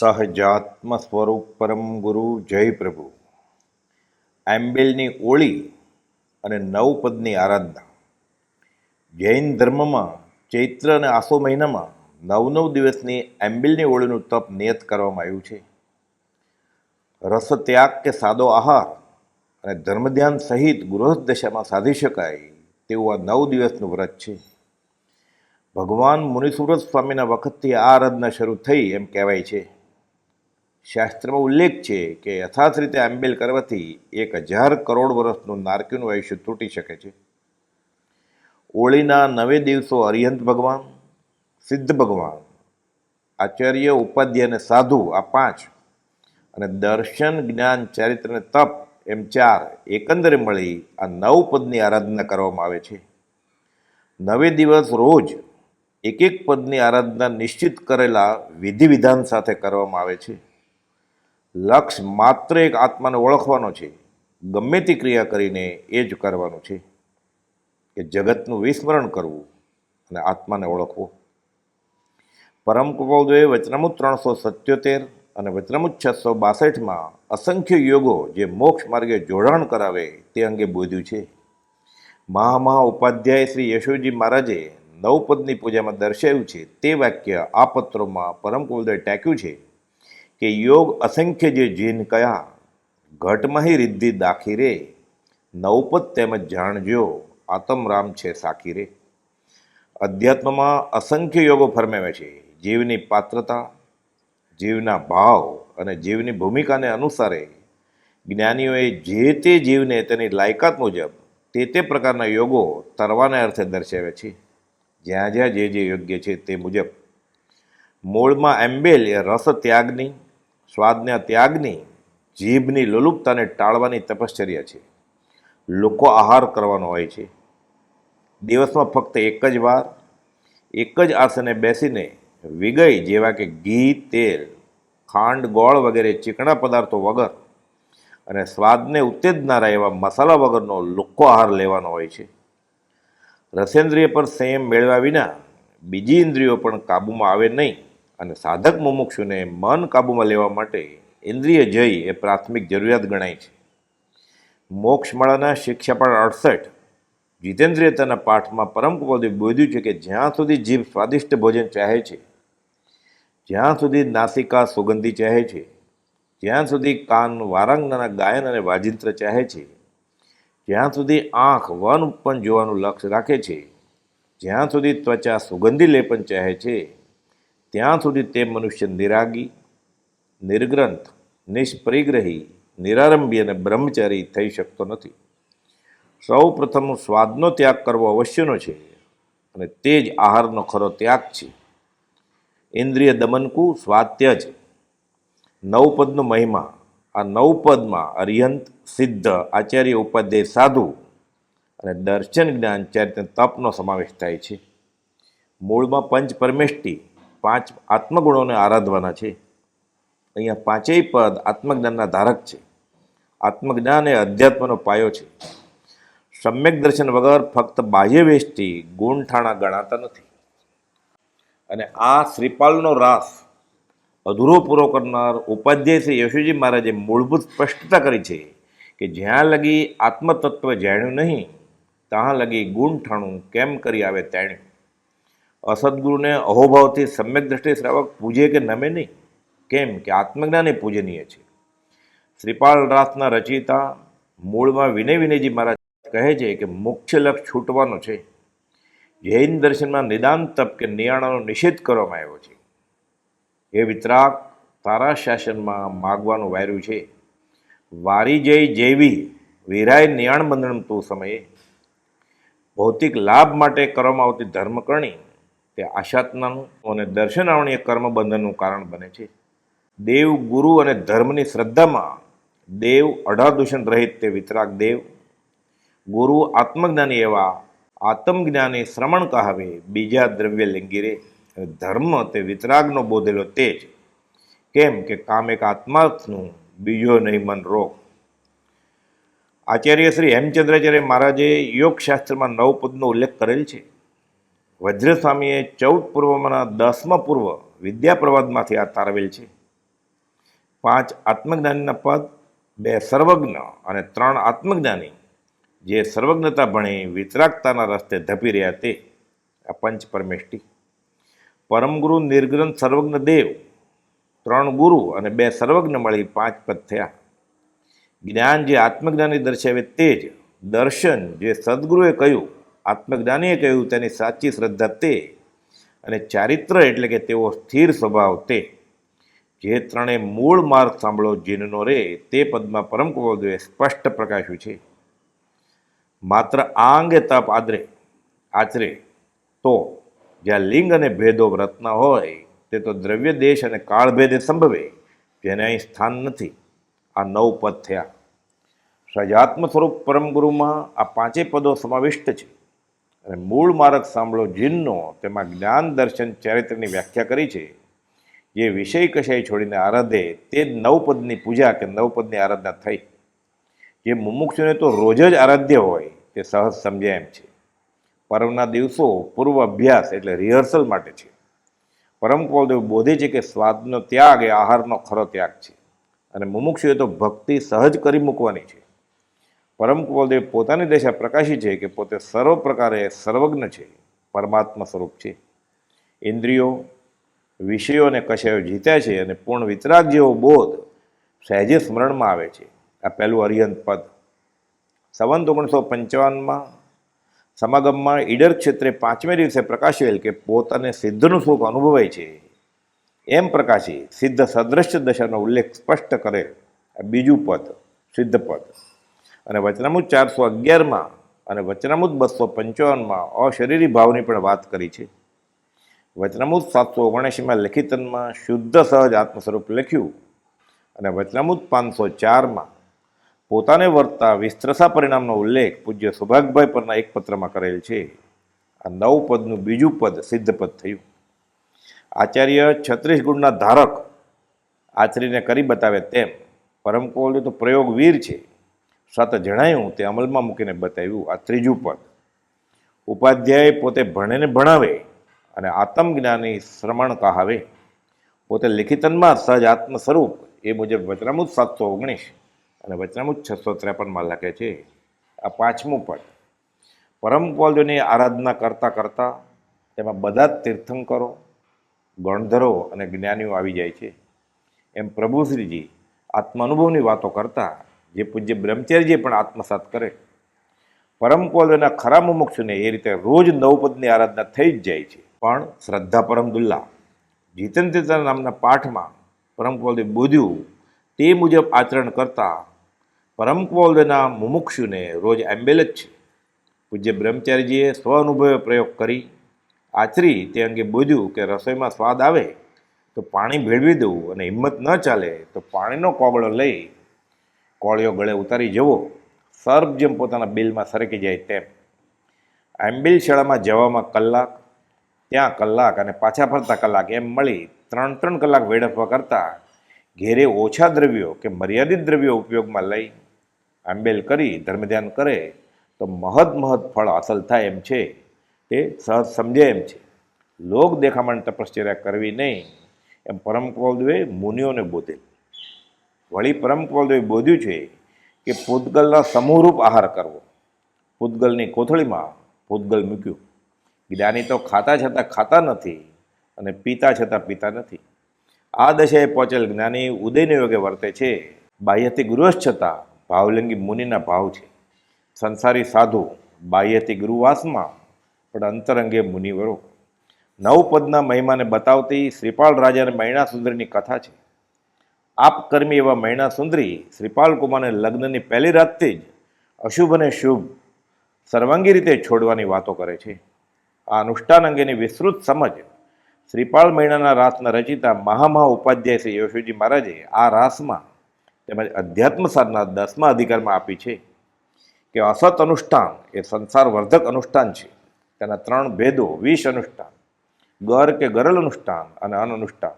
સહજાત્મ સ્વરૂપ પરમ ગુરુ જય પ્રભુ. એમ્બેલની ઓળી અને નવપદની આરાધના. જૈન ધર્મમાં ચૈત્ર અને આસો મહિનામાં નવ નવ દિવસની એમ્બેલની ઓળીનું તપ નિયત કરવામાં આવ્યું છે. રસ ત્યાગ કે સાદો આહાર અને ધર્મધ્યાન સહિત ગૃહસ્થ દશામાં સાધી શકાય તેવું આ નવ દિવસનું વ્રત છે. ભગવાન મુનિસુરત સ્વામીના વખતથી આ આરાધના શરૂ થઈ એમ કહેવાય છે. શાસ્ત્રમાં ઉલ્લેખ છે કે યથાર્થ રીતે આંબેલ કરવાથી એક હજાર કરોડ વર્ષનું નારકીનું આયુષ્ય તૂટી શકે છે. હોળીના નવે દિવસો અરિહંત ભગવાન, સિદ્ધ ભગવાન, આચાર્ય, ઉપાધ્યાય અને સાધુ આ પાંચ અને દર્શન, જ્ઞાન, ચારિત્ર અને તપ એમ ચાર એકંદરે મળી આ નવ પદની આરાધના કરવામાં આવે છે. નવે દિવસ રોજ એક એક પદની આરાધના નિશ્ચિત કરેલા વિધિ વિધાન સાથે કરવામાં આવે છે. લક્ષ્ય માત્ર એક આત્માને ઓળખવાનો છે. ગમે તે ક્રિયા કરીને એ જ કરવાનું છે. કે જગતનું વિસ્મરણ કરવું અને આત્માને ઓળખવો. પરમ કૃપાદેવે વચનામુત ત્રણસો સત્યોતેર અને વચનામુત છસો બાસઠમાં અસંખ્ય યોગો જે મોક્ષ માર્ગે જોડાણ કરાવે તે અંગે બોધ્યું છે. મહામહા ઉપાધ્યાય શ્રી યશોજી મહારાજે નવપદની પૂજામાં દર્શાવ્યું છે. તે વાક્ય આ પત્રોમાં પરમ કુલદેવ ટાંક્યું છે. કે યોગ અસંખ્ય જે જીન કયા ઘટમહી રિદ્ધિ દાખી રે, નવપદ તેમજ જાણજો આતમ રામ છે સાખી રે. અધ્યાત્મમાં અસંખ્ય યોગો ફરમાવે છે. જીવની પાત્રતા, જીવના ભાવ અને જીવની ભૂમિકાને અનુસારે જ્ઞાનીઓએ જે તે જીવને તેની લાયકાત મુજબ તે તે પ્રકારના યોગો તરવાને અર્થે દર્શાવે છે. જ્યાં જ્યાં જે જે યોગ્ય છે તે મુજબ. મૂળમાં એમ્બેલ એ રસ ત્યાગની સ્વાદના ત્યાગની, જીભની લુલુપતાને ટાળવાની તપશ્ચર્યા છે. લોકો આહાર કરવાનો હોય છે. દિવસમાં ફક્ત એક જ વાર, એક જ આસને બેસીને વિગય જેવા કે ઘી, તેલ, ખાંડ, ગોળ વગેરે ચીકણા પદાર્થો વગર અને સ્વાદને ઉત્તેજનારા એવા મસાલા વગરનો લોકો આહાર લેવાનો હોય છે. રસેન્દ્રિય પર સંયમ મેળવ્યા વિના બીજી ઇન્દ્રિયો પણ કાબૂમાં આવે નહીં. અને સાધક મુમુક્ષુને મન કાબૂમાં લેવા માટે ઇન્દ્રિય જય એ પ્રાથમિક જરૂરિયાત ગણાય છે. મોક્ષમાળાના શિક્ષાપાળ અડસઠ જીતેન્દ્રિયતાના પાઠમાં પરમ કૃપાદે બોધ્યું છે કે જ્યાં સુધી જીભ સ્વાદિષ્ટ ભોજન ચાહે છે, જ્યાં સુધી નાસિકા સુગંધી ચાહે છે, જ્યાં સુધી કાન વારાંગનાના ગાયન અને વાજિંત્ર ચાહે છે, જ્યાં સુધી આંખ વન પણ જોવાનું લક્ષ્ય રાખે છે, જ્યાં સુધી ત્વચા સુગંધી લેપન ચાહે છે ત્યાં સુધી તે મનુષ્ય નિરાગી, નિર્ગ્રંથ નિષ્પરિગ્રહી નિરારંભી અને બ્રહ્મચારી થઈ શકતો નથી. સૌ પ્રથમ સ્વાદનો ત્યાગ કરવો અવશ્યનો છે અને તે જ આહારનો ખરો ત્યાગ છે. ઇન્દ્રિય દમનકુ સ્વાત્યજ નવપદનો મહિમા, આ નવપદમાં અરિહંત, સિદ્ધ, આચાર્ય, ઉપાધ્યાય, સાધુ અને દર્શન જ્ઞાન ચારિત્ર તપનો સમાવેશ થાય છે. મૂળમાં પંચ પરમેષ્ટિ પાંચ આત્મગુણોને આરાધવાના છે. અહીંયા પાંચેય પદ આત્મજ્ઞાનના ધારક છે. આત્મજ્ઞાન એ અધ્યાત્મનો પાયો છે. સમ્યક દર્શન વગર ફક્ત બાહ્ય વેશથી ગુણઠાણા ગણાતા નથી. અને આ શ્રીપાલનો રાસ અધૂરો પૂરો કરનાર ઉપાધ્યાય શ્રી યશુજી મહારાજે મૂળભૂત સ્પષ્ટતા કરી છે કે જ્યાં લગી આત્મતત્વ જાણ્યું નહીં, ત્યાં લગી ગુણઠાણું કેમ કરી આવે તેણ્યું અસદગુરુને અહોભાવથી સમ્યક દ્રષ્ટિ શ્રાવક પૂજે કે નમે નહીં? કેમ કે આત્મજ્ઞાન પૂજનીય છે. શ્રીપાલ રાસના રચયિતા મૂળમાં વિનય વિનયજી મહારાજ કહે છે કે મુખ્ય લક્ષ છૂટવાનો છે. જૈન દર્શનમાં નિદાન તપ કે નિયાણાનો નિષેધ કરવામાં આવ્યો છે. એ વિતરાગ તારા શાસનમાં માગવાનું વાર્યું છે. વારી જય જૈવી વિરાય નિયાણ બંધન તો સમયે. ભૌતિક લાભ માટે કરવામાં આવતી ધર્મકરણી તે આશાત્માનું અને દર્શનાવણીય કર્મબંધનનું કારણ બને છે. દેવ ગુરુ અને ધર્મની શ્રદ્ધામાં દેવ અઢાર દૂષણ રહિત તે વિતરાગ દેવ. ગુરુ આત્મજ્ઞાની એવા આત્મજ્ઞાની શ્રમણ કહાવે બીજા દ્રવ્ય લિંગીરે ધર્મ તે વિતરાગનો બોધેલો તેજ કેમ કે કામ એક આત્માર્થનું, બીજો નહીં મન રોગ. આચાર્ય શ્રી હેમચંદ્રાચાર્ય મહારાજે યોગશાસ્ત્રમાં નવ પદનો ઉલ્લેખ કરેલ છે. વજ્રસ્વામીએ ચૌદ પૂર્વમાંના દસમા પૂર્વ વિદ્યાપ્રવાદમાંથી આ તારવેલ છે. પાંચ આત્મજ્ઞાનીના પદ, બે સર્વજ્ઞ અને ત્રણ આત્મજ્ઞાની. જે સર્વજ્ઞતા ભણી વિતરાગતાના રસ્તે ધપી રહ્યા તે આ પંચ પરમેષ્ટિ. પરમગુરુ નિર્ગ્રંથ, સર્વજ્ઞ, દેવ. ત્રણ ગુરુ અને બે સર્વજ્ઞ મળી પાંચ પદ થયા. જ્ઞાન જે આત્મજ્ઞાની દર્શાવે તે જ. દર્શન જે સદગુરુએ કહ્યું આત્મજ્ઞાનીએ કહ્યું, તેની સાચી શ્રદ્ધા તે અને ચારિત્ર એટલે કે તેઓ સ્થિર સ્વભાવ તે. જે ત્રણેય મૂળ માર્ગ સાંભળો, જીનનો રે, તે પદમાં પરમ કુવોદવે સ્પષ્ટ પ્રકાશ્યું છે. માત્ર આ અંગે તપ આદરે, આચરે. તો જ્યાં લિંગ અને ભેદો વ્રતના હોય, તે તો દ્રવ્ય, દેશ અને કાળભેદે સંભવે, જેને અહીં સ્થાન નથી. આ નવ પદ થયા. સજાત્મ સ્વરૂપ પરમ ગુરુમાં આ પાંચેય પદો સમાવિષ્ટ છે. અને મૂળ માર્ગ સાંભળો જીનનો, તેમાં જ્ઞાન દર્શન ચરિત્રની વ્યાખ્યા કરી છે. જે વિષય કશાય છોડીને આરાધે તે નવપદની પૂજા કે નવપદની આરાધના થઈ. જે મુમુક્ષુને તો રોજ જ આરાધ્ય હોય, તે સહજ સમજાય એમ છે. પરમના દિવસો પૂર્વ અભ્યાસ એટલે રિહર્સલ માટે છે. પરમ કોલદેવ બોધે છે કે સ્વાદનો ત્યાગ એ આહારનો ખરો ત્યાગ છે. અને મુમુક્ષુએ તો ભક્તિ સહજ કરી મૂકવાની છે. પરમ કુલદેવ પોતાની દશા પ્રકાશી છે કે પોતે સર્વ પ્રકારે સર્વજ્ઞ છે, પરમાત્મા સ્વરૂપ છે. ઇન્દ્રિયો વિષયો અને કશાયો જીત્યા છે અને પૂર્ણ વિતરાગ જેવો બોધ સહેજે સ્મરણમાં આવે છે. આ પહેલું અરિહંત પદ. સંવંત ઓગણીસો પંચાવનમાં સમાગમમાં ઈડર ક્ષેત્રે પાંચમે દિવસે પ્રકાશેલ કે પોતાને સિદ્ધનું સુખ અનુભવાય છે. એમ પ્રકાશી સિદ્ધ સદૃશ્ય દશાનો ઉલ્લેખ સ્પષ્ટ કરે બીજું પદ, સિદ્ધ પદ. અને વચનામુદ ચારસો અગિયારમાં અને વચનામુદ બસો પંચાવનમાં અશરીરી ભાવની પણ વાત કરી છે. વચનામુદ સાતસો ઓગણએંશીમાં લેખિતનમાં શુદ્ધ સહજ આત્મ સ્વરૂપ લખ્યું અને વચનામુદ પાંચસો ચારમાં પોતાને વર્તતા વિસ્તરસા પરિણામનો ઉલ્લેખ પૂજ્ય સૌભાગભાઈ પરના એક પત્રમાં કરેલ છે. આ નવ પદનું બીજું પદ સિદ્ધ પદ થયું. આચાર્ય છત્રીસ ગુણના ધારક આચરીને કરી બતાવે તેમ. પરમ કોહલી તો પ્રયોગ વીર છે. સત જણાયું તે અમલમાં મૂકીને બતાવ્યું આ ત્રીજું પદ. ઉપાધ્યાય પોતે ભણેને ભણાવે અને આત્મજ્ઞાની શ્રમણ કહાવે. પોતે લિખિતનમાં સહજ આત્મ સ્વરૂપ એ મુજબ વચનામૃત સાતસો ઓગણીસ અને વચનામૃત છસો ત્રેપનમાં લખે છે. આ પાંચમું પદ. પરમ કોલજોની આરાધના કરતાં કરતાં તેમાં બધા જ તીર્થંકરો, ગણધરો અને જ્ઞાનીઓ આવી જાય છે. એમ પ્રભુશ્રીજી આત્માનુભવની વાતો કરતા જે પૂજ્ય બ્રહ્મચર્યજી પણ આત્મસાત કરે. પરમ કોલના ખરા મુમુક્ષુને એ રીતે રોજ નવપદની આરાધના થઈ જ જાય છે. પણ શ્રદ્ધા પરમ દુલ્લા જીતનતીતા નામના પાઠમાં પરમ કોલદે બોધ્યું તે મુજબ આચરણ કરતા પરમ કોલદેના મુમુક્ષુને રોજ એમ્બેલ જ છે. પૂજ્ય બ્રહ્મચારીજીએ સ્વ અનુભવે પ્રયોગ કરી, આચરી તે અંગે બોધ્યું કે રસોઈમાં સ્વાદ આવે તો પાણી ભેળવી દેવું અને હિંમત ન ચાલે તો પાણીનો કોગળો લઈ કોળિયો ગળે ઉતારી જવો, સર્પ જેમ પોતાના બિલમાં સરકી જાય તેમ. એમ્બિલ શાળામાં જવામાં કલાક, ત્યાં કલાક અને પાછા ફરતા કલાક એમ મળી ત્રણ ત્રણ કલાક વેડફવા કરતાં ઘેરે ઓછા દ્રવ્યો કે મર્યાદિત દ્રવ્યો ઉપયોગમાં લઈ આંબેલ કરી ધર્મધ્યાન કરે તો મહદ મહદ ફળ હાંસલ થાય એમ છે. તે સહજ સમજે એમ છે. લોક દેખામણ તપશ્ચર્યા કરવી નહીં એમ પરમ કૌલદેવે મુનિઓને બોધેલ. વળી પરમ કૌલદેવે બોધ્યું છે કે પૂતગલના સમૂહરૂપ આહાર કરવો. પૂતગલની કોથળીમાં પૂતગલ મૂક્યું. જ્ઞાની તો ખાતા છતાં ખાતા નથી અને પીતા છતાં પીતા નથી. આ દશાએ પહોંચેલ જ્ઞાની ઉદયને યોગે વર્તે છે. બાહ્યથી ગૃહસ્થ છતાં ભાવલિંગી મુનિના ભાવ છે. સંસારી સાધુ બાહ્યથી ગુરુવાસમાં પણ અંતરંગે મુનિવરો. નવ પદના મહિમાને બતાવતી શ્રીપાલ રાજા અને મૈણા સુંદરીની કથા છે. આપ કર્મી એવા મૈણા સુંદરી શ્રીપાલ કુમારને લગ્નની પહેલી રાતથી જ અશુભ અને શુભ સર્વાંગી રીતે છોડવાની વાતો કરે છે. આ અનુષ્ઠાન અંગેની વિસ્તૃત સમજ શ્રીપાલ મહિનાના રાસના રચિતા મહામહા ઉપાધ્યાય શ્રી યશુજી મહારાજે આ રાસમાં તેમજ અધ્યાત્મ સાધના દસમા અધિકારમાં આપી છે કે અસત અનુષ્ઠાન એ સંસાર વર્ધક અનુષ્ઠાન છે. તેના ત્રણ ભેદો વિષ અનુષ્ઠાન, ગર કે ગરલ અનુષ્ઠાન અને અન અનુષ્ઠાન.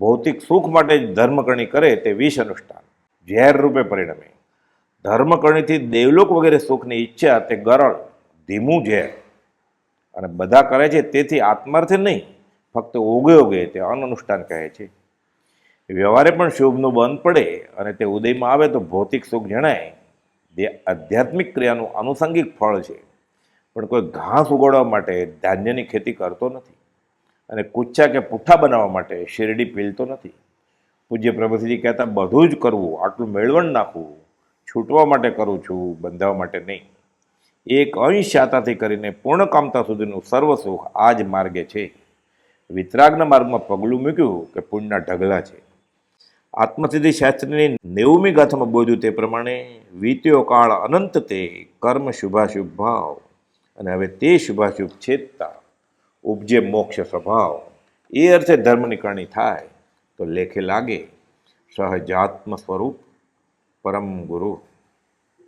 ભૌતિક સુખ માટે જ ધર્મકરણી કરે તે વિષ અનુષ્ઠાન, ઝેર રૂપે પરિણમે. ધર્મકરણીથી દેવલોક વગેરે સુખની ઈચ્છા તે ગરળ, ધીમું ઝેર. અને બધા કરે છે તેથી આત્માર્થે નહીં, ફક્ત ઓગે ઓગે તે અનઅનુષ્ઠાન કહે છે. વ્યવહારે પણ શુભનું બંધ પડે અને તે ઉદયમાં આવે તો ભૌતિક સુખ જણાય. જે આધ્યાત્મિક ક્રિયાનું આનુષંગિક ફળ છે. પણ કોઈ ઘાસ ઉગાડવા માટે ધાન્યની ખેતી કરતો નથી. અને કૂચા કે પુઠ્ઠા બનાવવા માટે શેરડી પીલતો નથી. પૂજ્ય પ્રભુજી કહેતા, બધું જ કરવું, આટલું મેળવણ નાખવું, છૂટવા માટે કરું છું બંધાવવા માટે નહીં. એક અંશ કરીને કરીને પૂર્ણકામતા સુધીનું સર્વ સુખ આ જ માર્ગે છે. વિતરાગના માર્ગમાં પગલું મૂક્યું કે પુણ્યના ઢગલા છે. આત્મસિદ્ધિ શાસ્ત્રની નેવમી ગાથામાં બોધ્યું તે પ્રમાણે વીત્યો કાળ અનંત તે કર્મ શુભાશુભ ભાવ. અને હવે તે શુભાશુભ છેદતા ઉપજે મોક્ષ સ્વભાવ, એ અર્થે ધર્મની કરણી થાય, તો લેખે લાગે, સહજાત્મ સ્વરૂપ પરમ ગુરુ